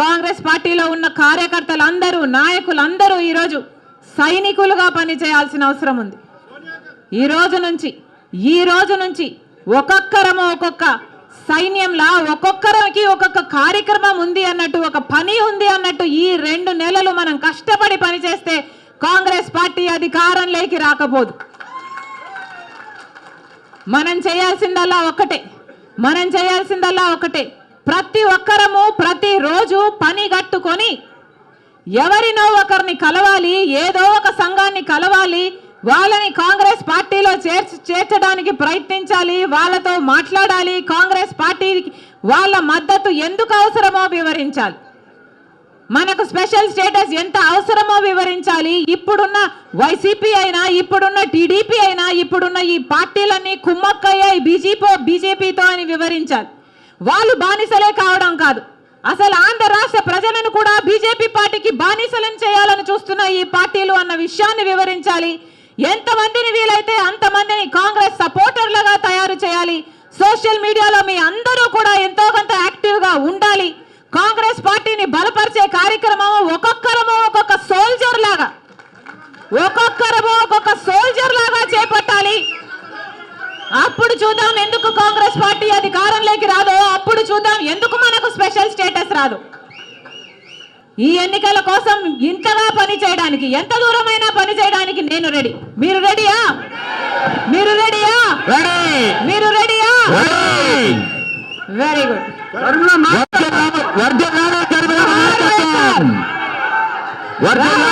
కాంగ్రెస్ పార్టీలో ఉన్న కార్యకర్తలందరూ నాయకులందరూ ఈరోజు సైనికులుగా పనిచేయాల్సిన అవసరం ఉంది. ఈ రోజు నుంచి ఈ రోజు నుంచి ఒక్కొక్కరము ఒక్కొక్క సైన్యంలా ఒక్కొక్కరికి ఒక్కొక్క కార్యక్రమం ఉంది అన్నట్టు ఒక పని ఉంది అన్నట్టు ఈ రెండు నెలలు మనం కష్టపడి పనిచేస్తే కాంగ్రెస్ పార్టీ అధికారంలోకి రాకపోదు. మనం చేయాల్సిందల్లా ఒకటే మనం చేయాల్సిందల్లా ఒకటే ప్రతి ఒక్కరము ప్రతిరోజు పని కట్టుకొని ఎవరినో ఒకరిని కలవాలి ఏదో ఒక సంఘాన్ని కలవాలి వాళ్ళని కాంగ్రెస్ పార్టీలో చేర్చి చేర్చడానికి ప్రయత్నించాలి వాళ్ళతో మాట్లాడాలి కాంగ్రెస్ పార్టీకి వాళ్ళ మద్దతు ఎందుకు అవసరమో వివరించాలి. మనకు స్పెషల్ స్టేటస్ ఎంత అవసరమో వివరించాలి. ఇప్పుడున్న వైసీపీ అయినా ఇప్పుడున్న టీడీపీ అయినా ఇప్పుడున్న ఈ పార్టీలన్నీ కుమ్మక్కయ్యాయి బీజేపీ బీజేపీతో అని వివరించాలి. వాళ్ళు బానిసలే కావడం కాదు. అసలు ఆంధ్ర రాష్ట్ర ప్రజలను కూడా బీజేపీ పార్టీకి బానిసలను చేయాలని చూస్తున్న ఈ పార్టీలు అన్న విషయాన్ని వివరించాలి. ఎంతమందిని వీలైతే అంతమందిని కాంగ్రెస్ సపోర్టర్లుగా తయారు చేయాలి. సోషల్ మీడియాలో మీ అందరూ కూడా ఎంతో కొంత యాక్టివ్గా ఉండాలి. కాంగ్రెస్ పార్టీని బలపరిచే కార్యక్రమం ఒక్కొక్కరము ఒక్కొక్క సోల్జర్ లాగా. ఒక్కొక్కరము ఒక్కొక్క సోల్జర్ లాగా చేపట్టాలి. అప్పుడు చూద్దాం ఎందుకు కాంగ్రెస్ పార్టీ చూద్దాం ఎందుకు మనకు స్పెషల్ స్టేటస్ రాదు. ఈ ఎన్నికల కోసం ఇంతగా పని చేయడానికి ఎంత దూరమైనా పని చేయడానికి నేను రెడీ. మీరు రెడీయా? మీరు రెడీయా? రెడీ. మీరు రెడీయా? రెడీ. Very good వర్ధలాలి